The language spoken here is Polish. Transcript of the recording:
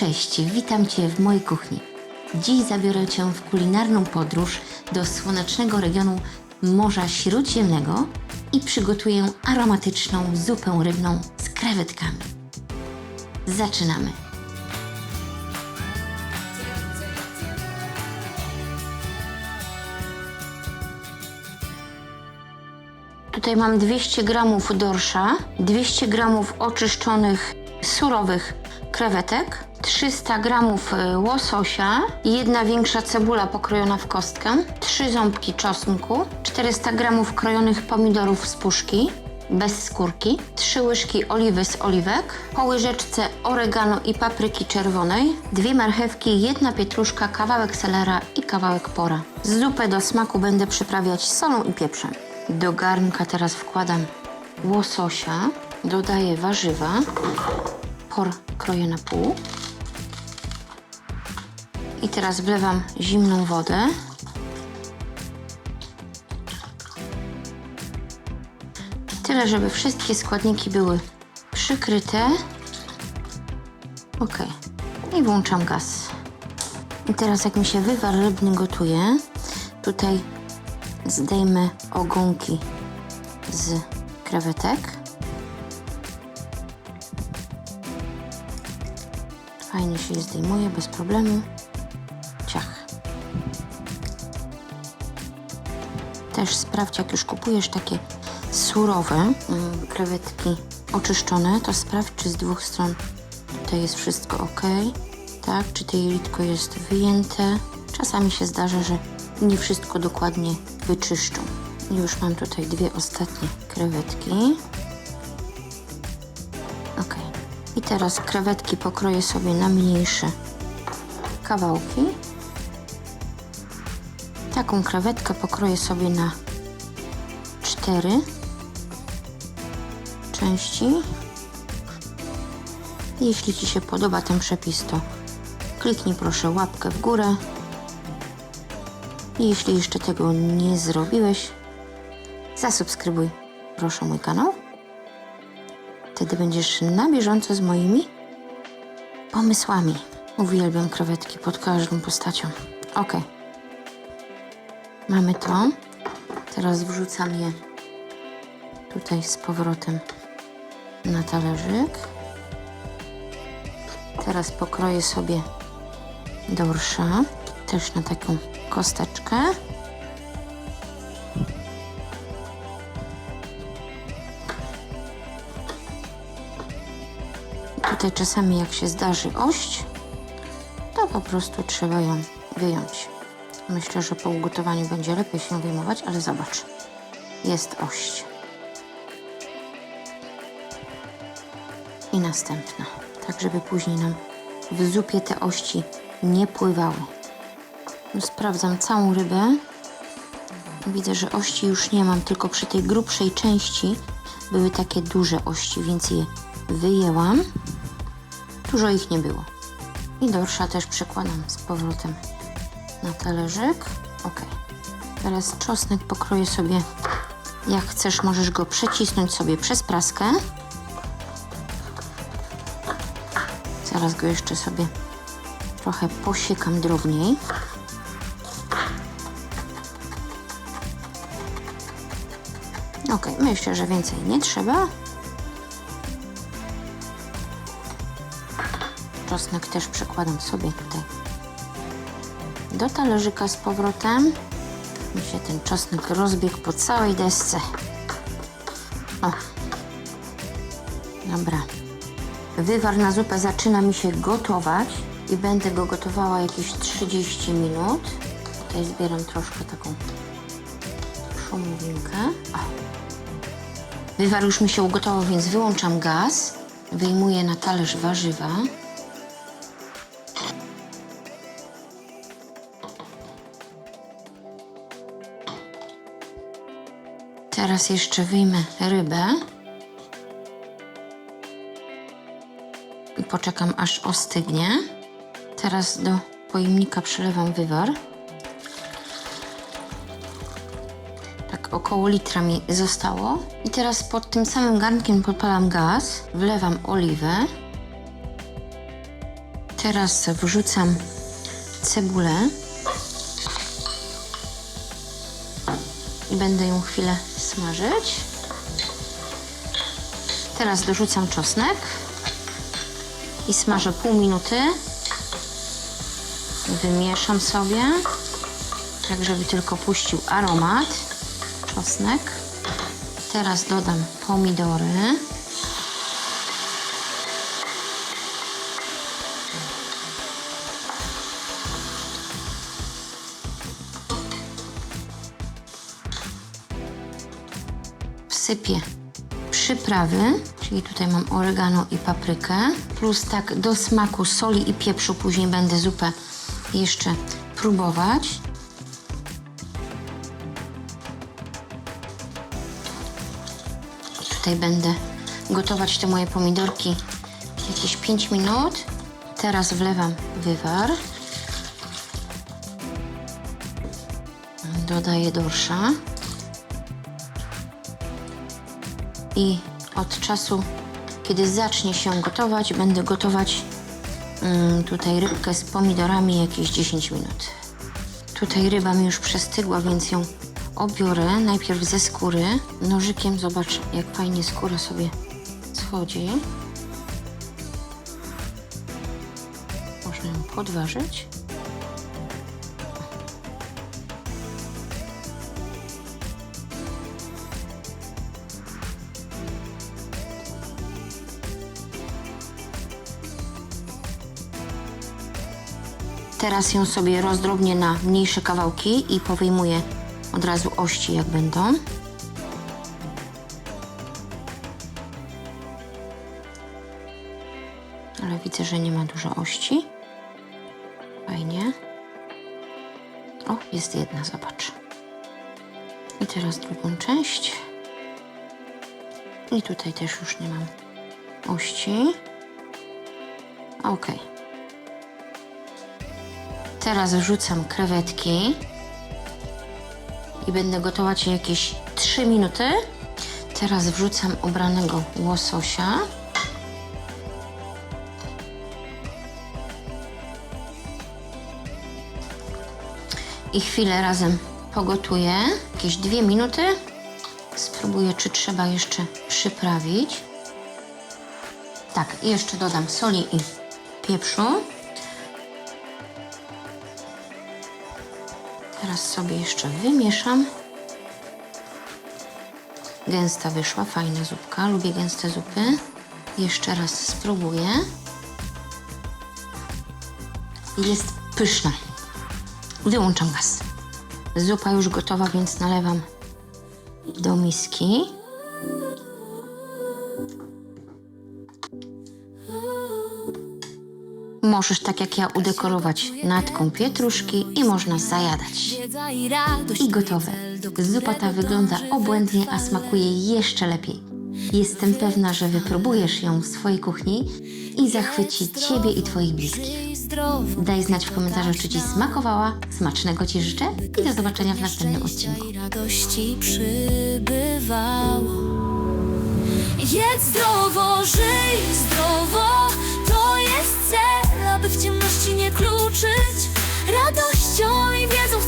Cześć, witam Cię w mojej kuchni. Dziś zabiorę Cię w kulinarną podróż do słonecznego regionu Morza Śródziemnego i przygotuję aromatyczną zupę rybną z krewetkami. Zaczynamy. Tutaj mam 200 gramów dorsza, 200 gramów oczyszczonych surowych krewetek, 300 gramów e, łososia, jedna większa cebula pokrojona w kostkę, 3 ząbki czosnku, 400 gramów krojonych pomidorów z puszki, bez skórki, 3 łyżki oliwy z oliwek, po łyżeczce oregano i papryki czerwonej, dwie marchewki, jedna pietruszka, kawałek selera i kawałek pora. Zupę do smaku będę przyprawiać solą i pieprzem. Do garnka teraz wkładam łososia, dodaję warzywa, por kroję na pół. I teraz wlewam zimną wodę. Tyle, żeby wszystkie składniki były przykryte. Ok. I włączam gaz. I teraz jak mi się wywar rybny gotuje, tutaj zdejmę ogonki z krewetek. Fajnie się je zdejmuje, bez problemu. Też sprawdź, jak już kupujesz takie surowe mm, krewetki oczyszczone, to sprawdź, czy z dwóch stron tutaj jest wszystko ok. Tak, czy to jelitko jest wyjęte. Czasami się zdarza, że nie wszystko dokładnie wyczyszczą. Już mam tutaj dwie ostatnie krewetki. Ok. I teraz krewetki pokroję sobie na mniejsze kawałki. Taką krewetkę pokroję sobie na cztery części. Jeśli Ci się podoba ten przepis, to kliknij proszę łapkę w górę. Jeśli jeszcze tego nie zrobiłeś, zasubskrybuj proszę mój kanał. Wtedy będziesz na bieżąco z moimi pomysłami. Uwielbiam krewetki pod każdą postacią. Ok. Mamy to. Teraz wrzucam je tutaj z powrotem na talerzyk. Teraz pokroję sobie dorsza, też na taką kosteczkę. Tutaj czasami jak się zdarzy ość, to po prostu trzeba ją wyjąć. Myślę, że po ugotowaniu będzie lepiej się wyjmować, ale zobacz, jest ość. I następna, tak żeby później nam w zupie te ości nie pływały. Już Sprawdzam całą rybę. Widzę, że ości już nie mam, tylko przy tej grubszej części były takie duże ości, więc je wyjęłam. Dużo ich nie było. I dorsza też przekładam z powrotem na talerzyk. Ok. Teraz czosnek pokroję sobie jak chcesz, możesz go przecisnąć sobie przez praskę. Zaraz go jeszcze sobie trochę posiekam drobniej. Ok, myślę, że więcej nie trzeba. Czosnek też przekładam sobie tutaj do talerzyka z powrotem. Mi się ten czosnek rozbiegł po całej desce. O. Dobra. Wywar na zupę zaczyna mi się gotować i będę go gotowała jakieś 30 minut. Tutaj zbieram troszkę taką szumowinkę. O. Wywar już mi się ugotował, więc wyłączam gaz. Wyjmuję na talerz warzywa. Teraz jeszcze wyjmę rybę. I poczekam aż ostygnie. Teraz do pojemnika przelewam wywar. Tak około litra mi zostało. I teraz pod tym samym garnkiem podpalam gaz, wlewam oliwę. Teraz wrzucam cebulę i będę ją chwilę smażyć. Teraz dorzucam czosnek i smażę pół minuty. Wymieszam sobie, tak żeby tylko puścił aromat. Czosnek. Teraz dodam pomidory. Wsypię przyprawy, czyli tutaj mam oregano i paprykę, plus tak do smaku soli i pieprzu, później będę zupę jeszcze próbować. Tutaj będę gotować te moje pomidorki jakieś 5 minut. Teraz wlewam wywar. Dodaję dorsza. I od czasu, kiedy zacznie się gotować, będę gotować mm, tutaj rybkę z pomidorami jakieś 10 minut. Tutaj ryba mi już przestygła, więc ją obiorę najpierw ze skóry. Nożykiem zobacz, jak fajnie skóra sobie schodzi. Można ją podważyć. Teraz ją sobie rozdrobnię na mniejsze kawałki i powyjmuję od razu ości, jak będą. Ale widzę, że nie ma dużo ości. Fajnie. O, jest jedna, zobacz. I teraz drugą część. I tutaj też już nie mam ości. Okej. Teraz wrzucam krewetki i będę gotować je jakieś 3 minuty. Teraz wrzucam obranego łososia. I chwilę razem pogotuję, jakieś 2 minuty. Spróbuję, czy trzeba jeszcze przyprawić. Tak, i jeszcze dodam soli i pieprzu. Teraz sobie jeszcze wymieszam. Gęsta wyszła, fajna zupka. Lubię gęste zupy. Jeszcze raz spróbuję. Jest pyszna. Wyłączam gaz. Zupa już gotowa, więc nalewam do miski. Możesz tak jak ja udekorować natką pietruszki i można zajadać. I gotowe. Zupa ta wygląda obłędnie, a smakuje jeszcze lepiej. Jestem pewna, że wypróbujesz ją w swojej kuchni i zachwyci Ciebie i Twoich bliskich. Daj znać w komentarzu, czy Ci smakowała. Smacznego Ci życzę i do zobaczenia w następnym odcinku. Jedz zdrowo, żyj zdrowo, aby w ciemności nie kluczyć Radością i wiedzą